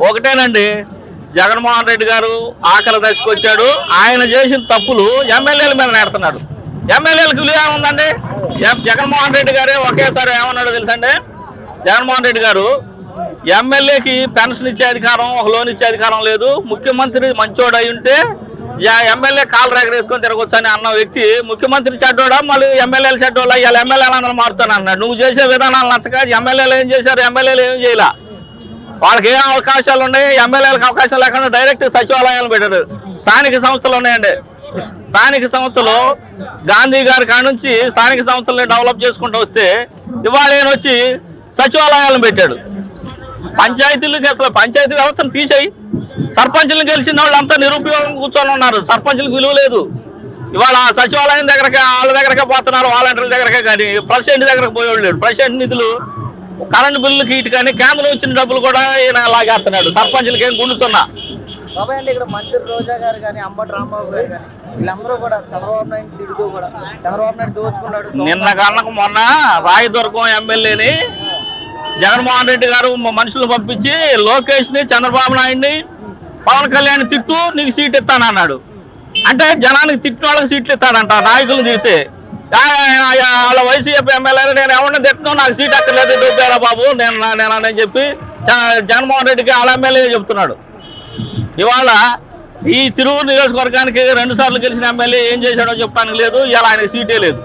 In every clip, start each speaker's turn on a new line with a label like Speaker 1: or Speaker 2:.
Speaker 1: ఒకటేనండి జగన్మోహన్ రెడ్డి గారు ఆకలి దశకొచ్చాడు. ఆయన చేసిన తప్పులు ఎమ్మెల్యేల మీద నేడుతున్నాడు. ఎమ్మెల్యేలకు విలువ ఏముందండి? జగన్మోహన్ రెడ్డి గారే ఒకేసారి ఏమన్నాడో తెలుసండి? జగన్మోహన్ రెడ్డి గారు ఎమ్మెల్యేకి పెన్షన్ ఇచ్చే అధికారం ఒక లోన్ ఇచ్చే అధికారం లేదు. ముఖ్యమంత్రి మంచోడు అయి ఉంటే యా- ఎమ్మెల్యే కాలు రేగరేసుకొని తిరగొచ్చు అని అన్న వ్యక్తి ముఖ్యమంత్రి చెడ్డోడా? మళ్ళీ ఎమ్మెల్యేలు చెడ్డోడా ఇలా ఎమ్మెల్యేలు అందరూ మారుతాను అన్నాడు నువ్వు చేసే విధానాలు నచ్చక ఎమ్మెల్యేలు ఏం చేశారు? ఎమ్మెల్యేలు ఏం చేయలే? వాళ్ళకి ఏ అవకాశాలు ఉన్నాయి? ఎమ్మెల్యేలకు అవకాశం లేకుండా డైరెక్ట్ సచివాలయాలు పెట్టారు. స్థానిక సంస్థలు ఉన్నాయండి. స్థానిక సంస్థలు గాంధీ గారి కాడ నుంచి స్థానిక సంస్థలను డెవలప్ చేసుకుంటూ వస్తే ఇవాళ ఆయన వచ్చి సచివాలయాలను పెట్టాడు. పంచాయతీలకి అసలు పంచాయతీ వ్యవస్థను తీసేయి. సర్పంచులను గెలిచిన వాళ్ళు అంతా నిరుపయోగం కూర్చొని ఉన్నారు. సర్పంచులకు విలువ లేదు. ఇవాళ సచివాలయం దగ్గరకే వాళ్ళ దగ్గరకే పోతున్నారు వాలంటీర్ల దగ్గరకే కానీ ప్రెసిడెంట్ దగ్గరకు పోయేవాళ్ళు లేడు ప్రెసిడెంట్ నిధులు కరెంట్ బిల్లుకి ఇటు కానీ కేంద్రం ఇచ్చిన డబ్బులు కూడా ఈయన లాగేస్తున్నాడు. సర్పంచులకి ఏం గుండుతున్నా.
Speaker 2: బాబాయ్ అండి ఇక్కడ మంత్రి రోజా గారు కానీ అంబటి రాంబాబు గారు కానీ వీళ్ళందరూ కూడా చంద్రబాబు నాయుడు తిడుతూ కూడా చంద్రబాబు నాయుడు దోచుకున్నాడు
Speaker 1: నిన్న కనుక మొన్న రాయదుర్గం ఎమ్మెల్యేని జగన్మోహన్ రెడ్డి గారు మనుషులు పంపించి లోకేష్ని చంద్రబాబు నాయుడిని పవన్ కళ్యాణ్ తిట్టు నీకు సీట్ ఇస్తానన్నాడు. అంటే జనానికి తిట్టిన వాళ్ళకి సీట్లు ఇస్తాడంట నాయకులు తిడితే. వాళ్ళ వైసీపీ ఎమ్మెల్యేలు నేను ఎవరిని తిట్టను నాకు సీట్ అక్కర్లేదు దొబ్బేరా బాబు? నేను నేను అని చెప్పి జ- జగన్మోహన్ రెడ్డికి వాళ్ళ ఎమ్మెల్యే చెప్తున్నాడు. ఇవాళ ఈ తిరువురు నియోజకవర్గానికి రెండు సార్లు గెలిచిన ఎమ్మెల్యే ఏం చేశాడో చెప్పడానికి లేదు ఇలా ఆయనకి సీటే లేదు.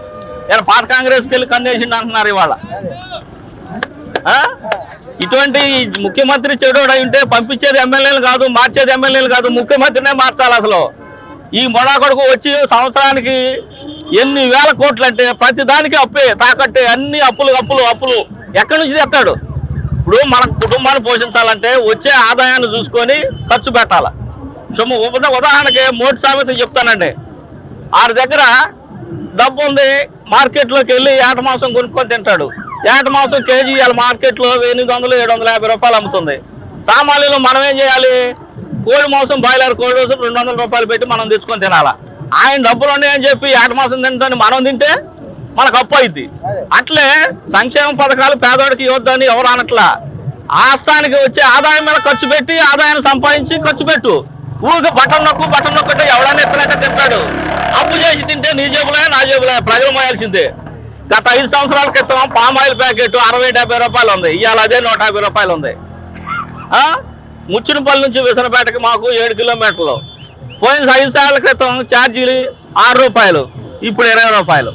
Speaker 1: ఇలా పాత కాంగ్రెస్కి వెళ్ళి కన్నేసిండు అంటున్నారు ఇవాళ. ఇటువంటి ముఖ్యమంత్రి చెడోడు ఉంటే పంపించేది ఎమ్మెల్యేలు కాదు మార్చేది ఎమ్మెల్యేలు కాదు ముఖ్యమంత్రినే మార్చాలి అసలు. ఈ మొడా కొడుకు వచ్చి సంవత్సరానికి ఎన్ని వేల కోట్లు అంటే ప్రతి దానికి అప్పే తాకట్టే అన్ని అప్పులు అప్పులు అప్పులు. ఎక్కడి నుంచి తెస్తాడు? ఇప్పుడు మన కుటుంబాన్ని పోషించాలంటే వచ్చే ఆదాయాన్ని చూసుకొని ఖర్చు పెట్టాలి. సో ఉదాహరణకి మోటి సామెత చెప్తానండి. ఆడి దగ్గర డబ్బు ఉంది మార్కెట్లోకి వెళ్ళి ఏట మాంసం కొనుక్కొని తింటాడు. ఏట మాంసం కేజీ ఇవాళ మార్కెట్లో ఎనిమిది వందలు ఏడు వందల యాభై రూపాయలు అమ్ముతుంది. సామాన్యులు మనం ఏం చేయాలి? కోడి మాంసం బాయిలర్ కోడి మాంసం రెండు వందల రూపాయలు పెట్టి మనం తెచ్చుకొని తినాలా. ఆయన డబ్బులు ఉన్నాయని చెప్పి ఏట మాంసం తింటాను మనం తింటే మనకు అప్పు అయింది అట్లే సంక్షేమ పథకాలు పేదవాడికి ఇవ్వద్దని ఎవరు అనట్లా? ఆస్థానికి వచ్చే ఆదాయం మీద ఖర్చు పెట్టి ఆదాయాన్ని సంపాదించి ఖర్చు పెట్టు. ఊరికి బట్టలు నొక్కు బట్టలు నొక్కుంటే ఎవడన్నా ఎత్తినట్టే తింటాడు. అప్పు చేసి తింటే నీ జేబులే నా జేబులే ప్రజలు మోయాల్సిందే. గత ఐదు సంవత్సరాల క్రితం పామ్ ఆయిల్ ప్యాకెట్ అరవై డెబ్బై రూపాయలు ఉంది. ఇవాళ అదే నూట యాభై రూపాయలు ఉంది. ఆ? ముచ్చినపల్లి నుంచి విసనపేటకి మాకు ఏడు కిలోమీటర్లు. పోయిన ఐదు సార్ల క్రితం ఛార్జీలు ఆరు రూపాయలు ఇప్పుడు ఇరవై రూపాయలు.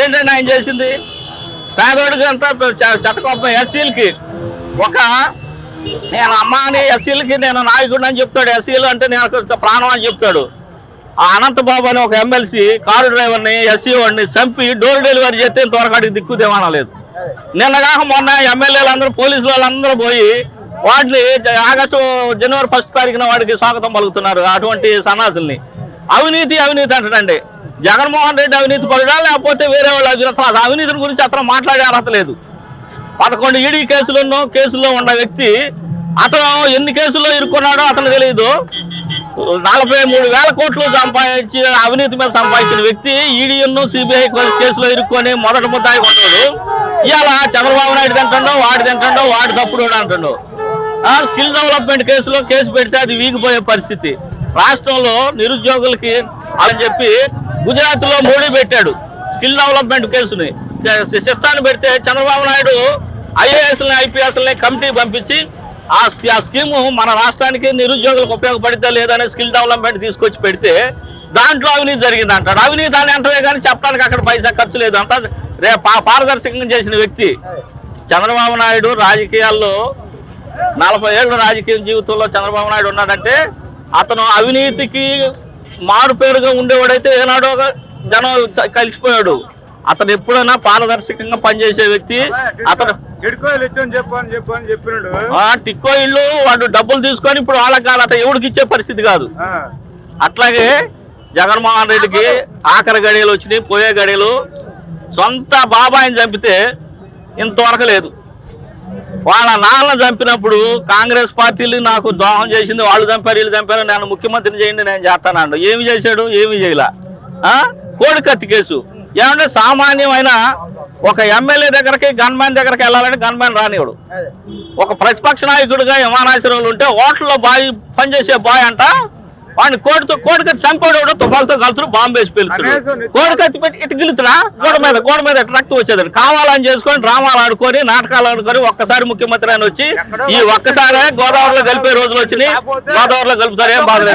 Speaker 1: ఏంటంటే ఆయన చేసింది? పేదోడికి అంతా చట్టకొప్ప ఎస్సీలకి. ఒక నేను అమ్మాని ఎస్సీలకి నేను నాయకుడు అని చెప్తాడు. ఎస్సీలు అంటే నేను ప్రాణం అని చెప్తాడు. ఆ అనంతబాబు అని ఒక ఎమ్మెల్సీ కారు డ్రైవర్ని ఎస్సీ వాడిని చంపి డోర్ డెలివరీ చేస్తే ఇంతవరకు అడిగి దిక్కు దేవాణం లేదు. మొన్న ఎమ్మెల్యేలు అందరూ పోలీసులు వాళ్ళందరూ పోయి వాటిని ఆగస్టు జనవరి ఫస్ట్ తారీఖున వాడికి స్వాగతం పలుకుతున్నారు అటువంటి సన్నాసుల్ని అవినీతి అవినీతి అంటాడండి. జగన్మోహన్ రెడ్డి అవినీతి పరుడా లేకపోతే వేరే వాళ్ళు అవినీతి అసలు అవినీతిని గురించి అతను మాట్లాడే అర్హత లేదు. పదకొండు ఈడీ కేసులున్నో కేసుల్లో ఉన్న వ్యక్తి అతను ఎన్ని కేసుల్లో ఇరుక్కున్నాడో అతను తెలియదు నలభై మూడు వేల కోట్లు సంపాదించి అవినీతి మీద సంపాదించిన వ్యక్తి ఈడీఎన్ సిబిఐ కేసులో ఇరుక్కొని మొదటి ముద్దాయి కొన్నాడు. ఇవాళ చంద్రబాబు నాయుడు తింటాడో వాడు తింటాడో వాడు తప్పుడు అంటాడు. ఆ స్కిల్ డెవలప్మెంట్ కేసులో కేసు పెడితే అది వీగిపోయే పరిస్థితి. రాష్ట్రంలో నిరుద్యోగులకి అని చెప్పి గుజరాత్లో మోడీ పెట్టాడు స్కిల్ డెవలప్మెంట్ కేసుని. శిస్తాన్ని పెడితే Chandrababu Naidu IAS IPS committee పంపించి ఆ ఆ స్కీము మన రాష్ట్రానికి నిరుద్యోగులకు ఉపయోగపడితే లేదనే స్కిల్ డెవలప్మెంట్ తీసుకొచ్చి పెడితే దాంట్లో అవినీతి జరిగింది అంటాడు. అవినీతి అని అంటవే కానీ చెప్పడానికి అక్కడ పైసా ఖర్చు లేదు అంతా రే పా- పారదర్శకంగా చేసిన వ్యక్తి. చంద్రబాబు నాయుడు రాజకీయాల్లో నలభై ఏళ్ళ రాజకీయ జీవితంలో చంద్రబాబు నాయుడు ఉన్నాడంటే అతను అవినీతికి మారు పేరుగా ఉండేవాడైతే ఏనాడో జనం కలిసిపోయాడు. అతను ఎప్పుడైనా పారదర్శకంగా పనిచేసే వ్యక్తి అతను టిక్కో ఇల్లు వాడు డబ్బులు తీసుకొని ఇప్పుడు వాళ్ళకి కాదు అతను ఎవడికి ఇచ్చే పరిస్థితి కాదు. అట్లాగే జగన్మోహన్ రెడ్డికి ఆఖరి గడియలు వచ్చినాయి పోయే గడియలు. సొంత బాబాయిని చంపితే ఇంతవరకు లేదు. వాళ్ళ నాన్న చంపినప్పుడు కాంగ్రెస్ పార్టీలు నాకు దోహం చేసింది వాళ్ళు చంపారు వీళ్ళు చంపారు నేను ముఖ్యమంత్రిని చేయండి నేను చేస్తానండు ఏమి చేశాడు? ఏమి చేయలే? కోడి కత్తి కేసు. ఏమంటే సామాన్యమైన ఒక ఎమ్మెల్యే దగ్గరకి గన్మ్యాన్ దగ్గరకి వెళ్ళాలంటే గన్మ్యాన్ రానివాడు ఒక ప్రతిపక్ష నాయకుడిగా విమానాశ్రయంలో ఉంటే హోటల్లో బాయ్ పనిచేసే బాయ్ అంట వాడిని కోడితో కోడికత్తి చంపేవాడు తుపాలతో కలుతురు బాంబు వేసి పెళ్తాడు కోడికత్తి పెట్టి ఇటు గిలుతురా గోడ మీద గోడ మీద రక్తం వచ్చేది? కావాలని చేసుకొని డ్రామాలు ఆడుకొని నాటకాలు ఆడుకొని ఒక్కసారి ముఖ్యమంత్రి అని వచ్చి ఈ ఒక్కసారే గోదావరిలో కలిపే రోజులు వచ్చినాయి. గోదావరిలో కలుపుతారు ఏం బాగలేదు